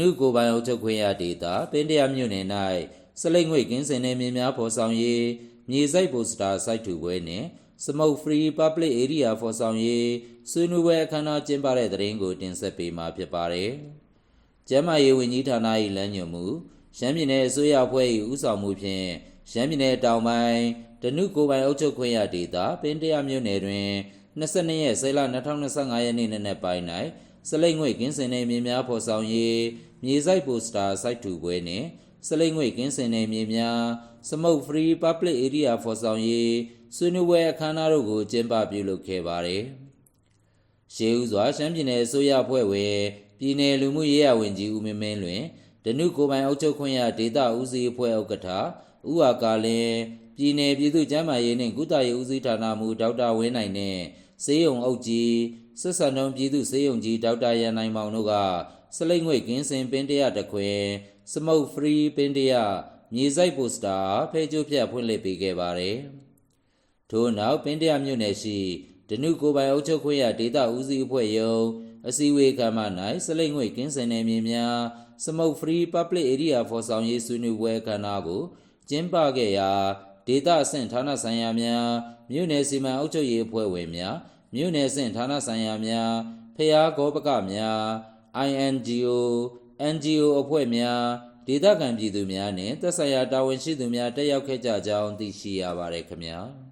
နုကိုယ်ပိုင်အုပ်ချုပ်ခွင့်ရဒေသပင်တရမြို့နယ်၌စလိတ်ငွေကင်းစင်နယ်မြေများဖော်ဆောင်ရေးမြေစိုက်ပိုစတာစိုက်ထူပွဲနှင့် Smoke Free Public Area ဖော်ဆောင်ရေးဆွေးနွေးပွဲအခမ်းအနားကျင်းပတဲ့တဲ့ရင်ကိုတင်ဆက်ပေးမှာဖြစ်ပါတယ်။ကျန်းမာရေးဝန်ကြီးဌာန၏လမ်းညွှန်မှုရှမ်းပြည်နယ်အစိုးရအဖွဲ့၏ဦးဆောင်မှုဖြင့်ရှမ်းပြည်နယ်တောင်ပိုင်းဒနုကိုယ်ပိုင်အုပ်ချုပ်ခွင့်ရဒေသပင်တရမြို့နယ်တွင်22ရက်ဇွန်လ2025ရက်နေ့နက်နက်ပိုင်း၌ စလိတ်ငွေကင်းစင်နယ်မြေများဖော်ဆောင်ရေးမြေစိုက်ပိုစတာစိုက်ထူပွဲနှင့်စလိတ်ငွေကင်းစင်နယ်မြေများ Smoke Free Public Area ဖော်ဆောင်ရေးဆွေးနွေးပွဲအခမ်းအနားတို့ကိုကျင်းပပြုလုပ်ခဲ့ပါတယ်။ရှေးဦးစွာရှမ်းပြည်နယ်အစိုးရအဖွဲ့ဝင်ပြည်내လူမှုရေးရာဝန်ကြီးဦးမင်းမင်းလွင်ဒနုကိုယ်ပိုင်အုပ်ချုပ်ခွင့်ရဒေသဦးစီးအဖွဲ့ဥက္ကဋ္ဌဦးဟာကာလင်းပြည်내ပြည်သူ့ကျန်းမာရေးနှင့်ကုသရေးဦးစီးဌာနမှဒေါက်တာဝင်းနိုင်နှ င့်စေယုံအုပ်ကြီးဆက်ဆံတော်ပြည်သူ့စေယုံကြီးဒေါက်တာရန်နိုင်မောင်တို့ကစလိတ်ငွေကင်းစင်ပင်တရတခွင် Smoke Free ပင်တရမြေစိုက်ပိုစတာဖဲကျိုးဖြတ်ဖွင့်လှစ်ပေးခဲ့ပါတယ်။ထို့နောက်ပင်တရမြို့နယ်ရှိဒနုကိုယ်ပိုင်အုပ်ချုပ်ခွင့်ရဒေသဦးစီးအဖွဲ့ယုံအစည်းအဝေးကမ္ဘာ၌စလိတ်ငွေကင်းစင်နယ်မြေများ Smoke Free Public Area ဖော်ဆောင်ရေးဆွေးနွေးပွဲအခမ်းအနားကိုကျင်းပခဲ့ရာ ဒေသအဆင့်ဌာနဆိုင်ရာများမြို့နယ်စီမံအုပ်ချုပ်ရေးအဖွဲ့ဝင်များမြို့နယ်အဆင့်ဌာနဆိုင်ရာများဖျားကောပကများ INGO NGO အဖွဲ့များဒေသခံပြည်သူများနှင့်သက်ဆိုင်ရာတာဝန်ရှိသူများတက်ရောက်ခဲ့ကြကြောင်းသိရှိရပါတယ်ခင်ဗျာ။